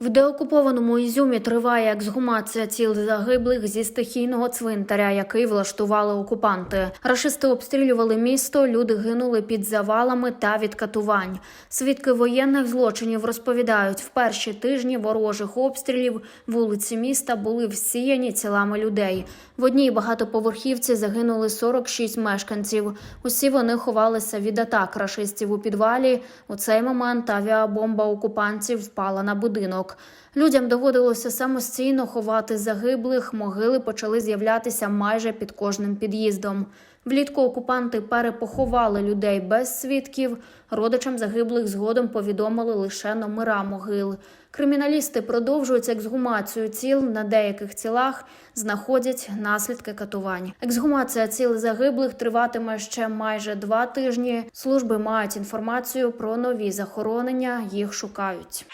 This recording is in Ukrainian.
В деокупованому Ізюмі триває ексгумація тіл загиблих зі стихійного цвинтаря, який влаштували окупанти. Рашисти обстрілювали місто, люди гинули під завалами та від катувань. Свідки воєнних злочинів розповідають, в перші тижні ворожих обстрілів вулиці міста були всіяні тілами людей. В одній багатоповерхівці загинули 46 мешканців. Усі вони ховалися від атак рашистів у підвалі. У цей момент авіабомба окупантів впала на будинок. Людям доводилося самостійно ховати загиблих. Могили почали з'являтися майже під кожним під'їздом. Влітку окупанти перепоховали людей без свідків. Родичам загиблих згодом повідомили лише номера могил. Криміналісти продовжують ексгумацію тіл. На деяких тілах знаходять наслідки катувань. Ексгумація тіл загиблих триватиме ще майже два тижні. Служби мають інформацію про нові захоронення. Їх шукають.